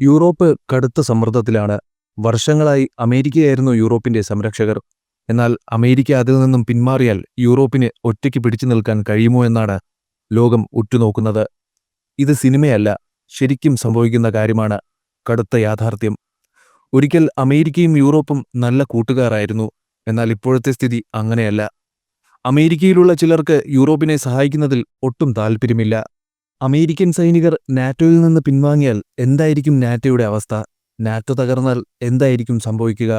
Europe കടുത്ത സമ്മർദ്ദത്തിലാണ്. വർഷങ്ങളായി അമേരിക്കയായിരുന്നു യൂറോപ്പിന്റെ സംരക്ഷകർ. എന്നാൽ അമേരിക്ക അതിൽ നിന്നും പിന്മാറിയാൽ യൂറോപ്പിന് ഒറ്റയ്ക്ക് പിടിച്ചു നിൽക്കാൻ കഴിയുമോ എന്നാണ് ലോകം ഉറ്റുനോക്കുന്നത്. ഇത് സിനിമയല്ല ശരിക്കും സംഭവിക്കുന്ന കാര്യമാണ് കടുത്ത യാഥാർത്ഥ്യം. ഒരിക്കൽ അമേരിക്കയും യൂറോപ്പും നല്ല കൂട്ടുകാരായിരുന്നു എന്നാൽ ഇപ്പോഴത്തെ സ്ഥിതി അങ്ങനെയല്ല. അമേരിക്കയിലുള്ള ചിലർക്ക് യൂറോപ്പിനെ സഹായിക്കുന്നതിൽ ഒട്ടും താൽപ്പര്യമില്ല. അമേരിക്കൻ സൈനികർ നാറ്റോയിൽ നിന്ന് പിൻവാങ്ങിയാൽ എന്തായിരിക്കും നാറ്റോയുടെ അവസ്ഥ? നാറ്റോ തകർന്നാൽ എന്തായിരിക്കും സംഭവിക്കുക?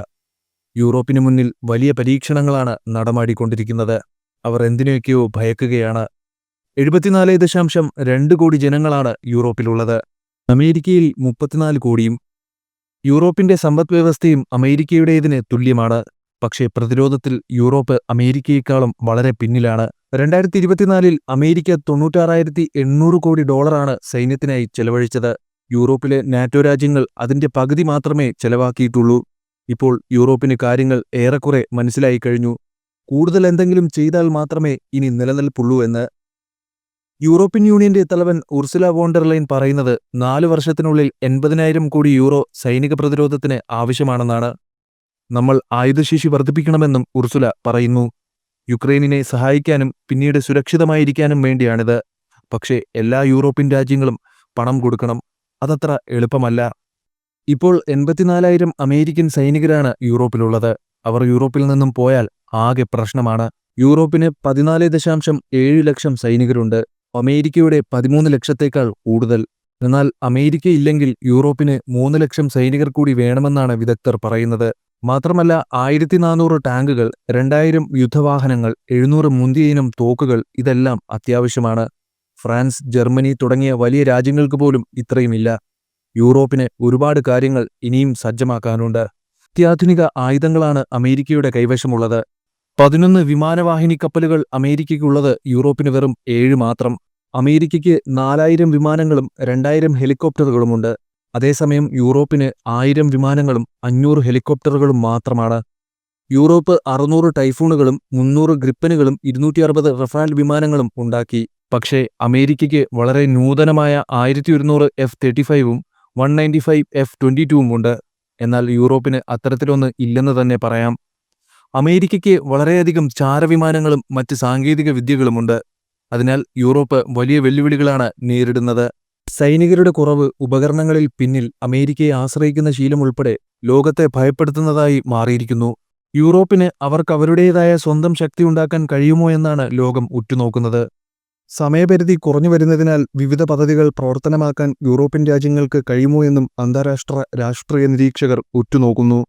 യൂറോപ്പിന് മുന്നിൽ വലിയ പരീക്ഷണങ്ങളാണ് നടമാടിക്കൊണ്ടിരിക്കുന്നത്. അവർ എന്തിനെയൊക്കെയോ ഭയക്കുകയാണ്. എഴുപത്തിനാല് ദശാംശം രണ്ട് കോടി ജനങ്ങളാണ് യൂറോപ്പിലുള്ളത്. അമേരിക്കയിൽ മുപ്പത്തിനാല് കോടിയും യൂറോപ്പിന്റെ സമ്പദ് വ്യവസ്ഥയും അമേരിക്കയുടേതിന് തുല്യമാണ്. പക്ഷേ പ്രതിരോധത്തിൽ യൂറോപ്പ് അമേരിക്കയെക്കാളും വളരെ പിന്നിലാണ്. രണ്ടായിരത്തി ഇരുപത്തിനാലിൽ അമേരിക്ക തൊണ്ണൂറ്റാറായിരത്തി എണ്ണൂറ് കോടി ഡോളറാണ് സൈന്യത്തിനായി ചെലവഴിച്ചത്. യൂറോപ്പിലെ നാറ്റോ രാജ്യങ്ങൾ അതിന്റെ പകുതി മാത്രമേ ചെലവാക്കിയിട്ടുള്ളൂ. ഇപ്പോൾ യൂറോപ്പിന് കാര്യങ്ങൾ ഏറെക്കുറെ മനസ്സിലായി കഴിഞ്ഞു. കൂടുതൽ എന്തെങ്കിലും ചെയ്താൽ മാത്രമേ ഇനി നിലനിൽപ്പുള്ളൂ എന്ന്. യൂറോപ്യൻ യൂണിയന്റെ തലവൻ ഉർസുല വോണ്ടർലൈൻ പറയുന്നത് നാലു വർഷത്തിനുള്ളിൽ എൺപതിനായിരം കോടി യൂറോ സൈനിക പ്രതിരോധത്തിന് ആവശ്യമാണെന്നാണ്. നമ്മൾ ആയുധശേഷി വർദ്ധിപ്പിക്കണമെന്നും ഉർസുല പറയുന്നു. യുക്രൈനിനെ സഹായിക്കാനും പിന്നീട് സുരക്ഷിതമായിരിക്കാനും വേണ്ടിയാണിത്. പക്ഷേ എല്ലാ യൂറോപ്യൻ രാജ്യങ്ങളും പണം കൊടുക്കണം അതത്ര എളുപ്പമല്ല. ഇപ്പോൾ എൺപത്തിനാലായിരം അമേരിക്കൻ സൈനികരാണ് യൂറോപ്പിലുള്ളത്. അവർ യൂറോപ്പിൽ നിന്നും പോയാൽ ആകെ പ്രശ്നമാണ്. യൂറോപ്പിന് പതിനാല് ദശാംശം ഏഴ് ലക്ഷം സൈനികരുണ്ട്. അമേരിക്കയുടെ പതിമൂന്ന് ലക്ഷത്തേക്കാൾ കൂടുതൽ. എന്നാൽ അമേരിക്ക ഇല്ലെങ്കിൽ യൂറോപ്പിന് മൂന്ന് ലക്ഷം സൈനികർ കൂടി വേണമെന്നാണ് വിദഗ്ധർ പറയുന്നത്. മാത്രമല്ല ആയിരത്തി നാനൂറ് ടാങ്കുകൾ രണ്ടായിരം യുദ്ധവാഹനങ്ങൾ എഴുന്നൂറ് മുന്തിയനം തോക്കുകൾ ഇതെല്ലാം അത്യാവശ്യമാണ്. ഫ്രാൻസ് ജർമ്മനി തുടങ്ങിയ വലിയ രാജ്യങ്ങൾക്ക് പോലും ഇത്രയുമില്ല. യൂറോപ്പിന് ഒരുപാട് കാര്യങ്ങൾ ഇനിയും സജ്ജമാക്കാനുണ്ട്. അത്യാധുനിക ആയുധങ്ങളാണ് അമേരിക്കയുടെ കൈവശമുള്ളത്. പതിനൊന്ന് വിമാനവാഹിനി കപ്പലുകൾ അമേരിക്കയ്ക്കുള്ളത് യൂറോപ്പിന് വെറും ഏഴ് മാത്രം. അമേരിക്കയ്ക്ക് നാലായിരം വിമാനങ്ങളും രണ്ടായിരം ഹെലികോപ്റ്ററുകളുമുണ്ട്. അതേസമയം യൂറോപ്പിന് ആയിരം വിമാനങ്ങളും അഞ്ഞൂറ് ഹെലികോപ്റ്ററുകളും മാത്രമാണ്. യൂറോപ്പ് അറുന്നൂറ് ടൈഫൂണുകളും മുന്നൂറ് ഗ്രിപ്പനുകളും ഇരുന്നൂറ്റി അറുപത് റഫാൽ വിമാനങ്ങളും ഉണ്ടാക്കി. പക്ഷേ അമേരിക്കയ്ക്ക് വളരെ നൂതനമായ ആയിരത്തി ഒരുന്നൂറ് എഫ് തേർട്ടി ഫൈവും one ninety five F twenty ടുവും ഉണ്ട്. എന്നാൽ യൂറോപ്പിന് അത്തരത്തിലൊന്ന് ഇല്ലെന്ന് തന്നെ പറയാം. അമേരിക്കയ്ക്ക് വളരെയധികം ചാരവിമാനങ്ങളും മറ്റ് സാങ്കേതിക വിദ്യകളുമുണ്ട്. അതിനാൽ യൂറോപ്പ് വലിയ വെല്ലുവിളികളാണ് നേരിടുന്നത്. സൈനികരുടെ കുറവ് ഉപകരണങ്ങളിൽ പിന്നിൽ അമേരിക്കയെ ആശ്രയിക്കുന്ന ശീലമുൾപ്പെടെ ലോകത്തെ ഭയപ്പെടുത്തുന്നതായി മാറിയിരിക്കുന്നു. യൂറോപ്പിന് അവർക്ക് അവരുടേതായ സ്വന്തം ശക്തിയുണ്ടാക്കാൻ കഴിയുമോ എന്നാണ് ലോകം ഉറ്റുനോക്കുന്നത്. സമയപരിധി കുറഞ്ഞു വരുന്നതിനാൽ വിവിധ പദ്ധതികൾ പ്രവർത്തനമാക്കാൻ യൂറോപ്യൻ രാജ്യങ്ങൾക്ക് കഴിയുമോ എന്നും അന്താരാഷ്ട്ര രാഷ്ട്രീയ നിരീക്ഷകർ ഉറ്റുനോക്കുന്നു.